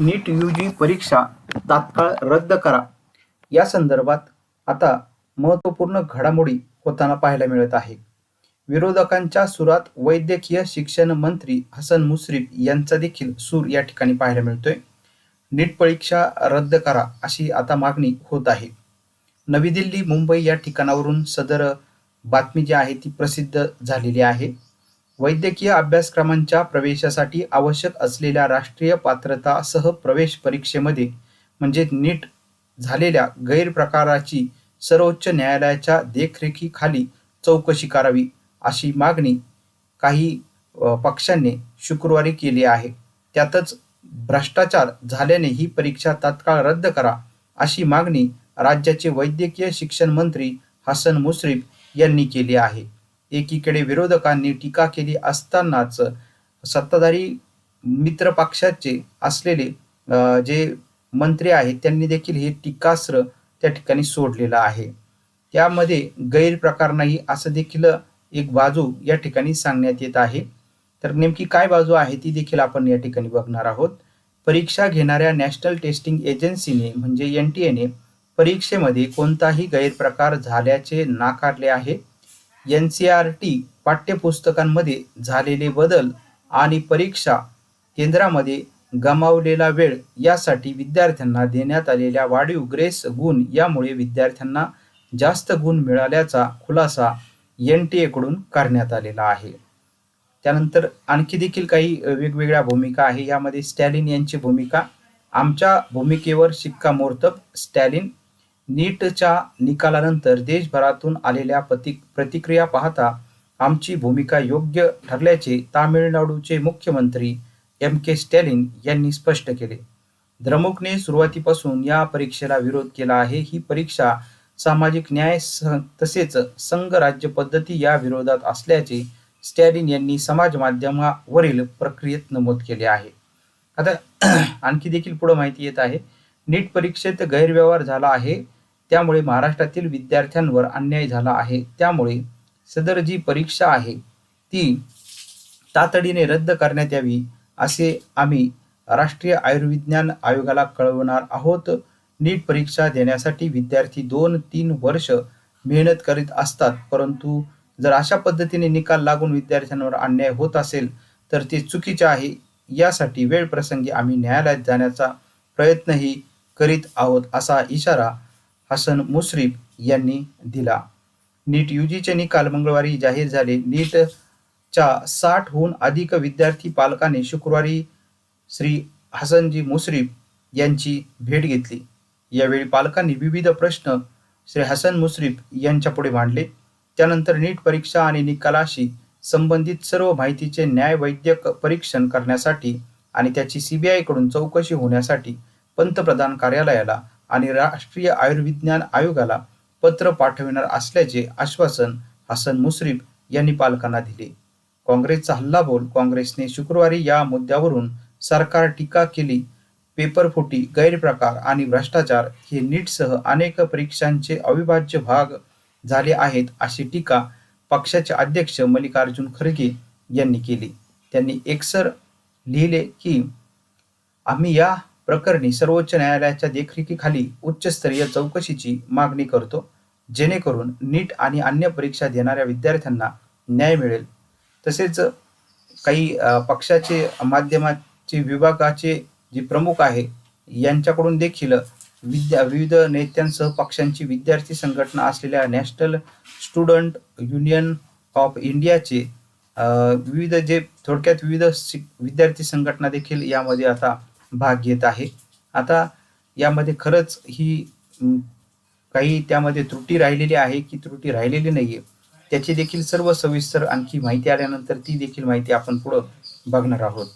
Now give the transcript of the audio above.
NEET U जी परीक्षा तात्काळ रद्द करा. या संदर्भात आता महत्त्वपूर्ण घडामोडी होताना पाहायला मिळत आहे. विरोधकांच्या सुरात वैद्यकीय शिक्षण मंत्री हसन मुश्रीफ यांचा देखील सूर या ठिकाणी पाहायला मिळतोय. नीट परीक्षा रद्द करा अशी आता मागणी होत आहे. नवी दिल्ली मुंबई या ठिकाणावरून सदर बातमी जी आहे ती प्रसिद्ध झालेली आहे. वैद्यकीय अभ्यासक्रमांच्या प्रवेशासाठी आवश्यक असलेल्या राष्ट्रीय पात्रतासह प्रवेश परीक्षेमध्ये म्हणजे नीट झालेल्या गैरप्रकाराची सर्वोच्च न्यायालयाच्या देखरेखीखाली चौकशी करावी अशी मागणी काही पक्षांनी शुक्रवारी केली आहे. त्यातच भ्रष्टाचार झाल्याने ही परीक्षा तात्काळ रद्द करा अशी मागणी राज्याचे वैद्यकीय शिक्षण मंत्री हसन मुश्रीफ यांनी केली आहे. एकीकडे विरोधकांनी टीका केली असतानाच सत्ताधारी मित्र पक्षाचे असलेले जे मंत्री आहेत त्यांनी देखील हे टीकास्त्र त्या ठिकाणी सोडलेलं आहे. त्यामध्ये गैरप्रकार नाही असं देखील एक बाजू या ठिकाणी सांगण्यात येत आहे. तर नेमकी काय बाजू आहे ती देखील आपण या ठिकाणी बघणार आहोत. परीक्षा घेणाऱ्या नॅशनल टेस्टिंग एजन्सीने म्हणजे एन टी एने परीक्षेमध्ये कोणताही गैरप्रकार झाल्याचे नाकारले आहे. एन सी आर टी पाठ्यपुस्तकांमध्ये झालेले बदल आणि परीक्षा केंद्रामध्ये गमावलेला वेळ यासाठी विद्यार्थ्यांना देण्यात आलेल्या वाढीव ग्रेस गुण यामुळे विद्यार्थ्यांना जास्त गुण मिळाल्याचा खुलासा एन टी एकडून करण्यात आलेला आहे. त्यानंतर आणखी देखील काही वेगवेगळ्या भूमिका आहे. यामध्ये स्टॅलिन यांची भूमिका. आमच्या भूमिकेवर शिक्कामोर्तब. स्टॅलिन नीटच्या निकालानंतर देशभरातून आलेल्या प्रति प्रतिक्रिया पाहता आमची भूमिका योग्य ठरल्याचे तामिळनाडूचे मुख्यमंत्री एम के स्टॅलिन यांनी स्पष्ट केले. द्रमुकने सुरुवातीपासून या परीक्षेला विरोध केला आहे. ही परीक्षा सामाजिक न्याय तसेच संघ राज्य पद्धती या विरोधात असल्याचे स्टॅलिन यांनी समाज माध्यमावरील प्रक्रियेत नमूद केले आहे. आता आणखी देखील पुढे माहिती येत आहे. नीट परीक्षेत गैरव्यवहार झाला आहे. त्यामुळे महाराष्ट्रातील विद्यार्थ्यांवर अन्याय झाला आहे. त्यामुळे सदर जी परीक्षा आहे ती तातडीने रद्द करण्यात यावी असे आम्ही राष्ट्रीय आयुर्विज्ञान आयोगाला कळवणार आहोत. नीट परीक्षा देण्यासाठी विद्यार्थी दोन तीन वर्ष मेहनत करीत असतात परंतु जर अशा पद्धतीने निकाल लागून विद्यार्थ्यांवर अन्याय होत असेल तर ते चुकीचे आहे. यासाठी वेळ प्रसंगी आम्ही न्यायालयात जाण्याचा प्रयत्नही करीत आहोत असा इशारा हसन मुश्रीफ यांनी दिला. नीट चे निकाल मंगळवारी जाहीर झाले. नीटच्या साठहून अधिक विद्यार्थी पालकांनी शुक्रवारी श्री हसनजी मुश्रीफ यांची भेट घेतली. यावेळी पालकांनी विविध प्रश्न श्री हसन मुश्रीफ यांच्यापुढे मांडले. त्यानंतर नीट परीक्षा आणि निकालाशी संबंधित सर्व माहितीचे न्यायवैद्यक परीक्षण करण्यासाठी आणि त्याची सीबीआयकडून चौकशी होण्यासाठी पंतप्रधान कार्यालयाला आणि राष्ट्रीय आयुर्विज्ञान आयोगाला पत्र पाठविणार असल्याचे आश्वासन हसन मुश्रीफ यांनी पालकांना दिले. काँग्रेसचा हल्लाबोल काँग्रेसने शुक्रवारी या मुद्द्यावरून सरकार टीका केली. पेपरफुटी गैरप्रकार आणि भ्रष्टाचार हे नीटसह अनेक परीक्षांचे अविभाज्य भाग झाले आहेत अशी टीका पक्षाचे अध्यक्ष मल्लिकार्जुन खरगे यांनी केली. त्यांनी एकसर लिहिले की आम्ही या प्रकरणी सर्वोच्च न्यायालयाच्या देखरेखीखाली उच्चस्तरीय चौकशीची मागणी करतो जेणेकरून नीट आणि अन्य परीक्षा देणाऱ्या विद्यार्थ्यांना न्याय मिळेल. तसेच काही पक्षाचे माध्यमाचे विभागाचे जे प्रमुख आहे यांच्याकडून देखील विद्या विविध नेत्यांसह पक्षांची विद्यार्थी संघटना असलेल्या नॅशनल स्टुडंट युनियन ऑफ इंडियाचे विविध जे थोडक्यात विविध विद्यार्थी संघटना देखील यामध्ये आता भाग घेत आहे. आता यामध्ये खरंच ही काही त्यामध्ये त्रुटी राहिलेली आहे की त्रुटी राहिलेली नाहीये त्याची देखील सर्व सविस्तर आणखी माहिती आल्यानंतर ती देखील माहिती आपण पुढं बघणार आहोत.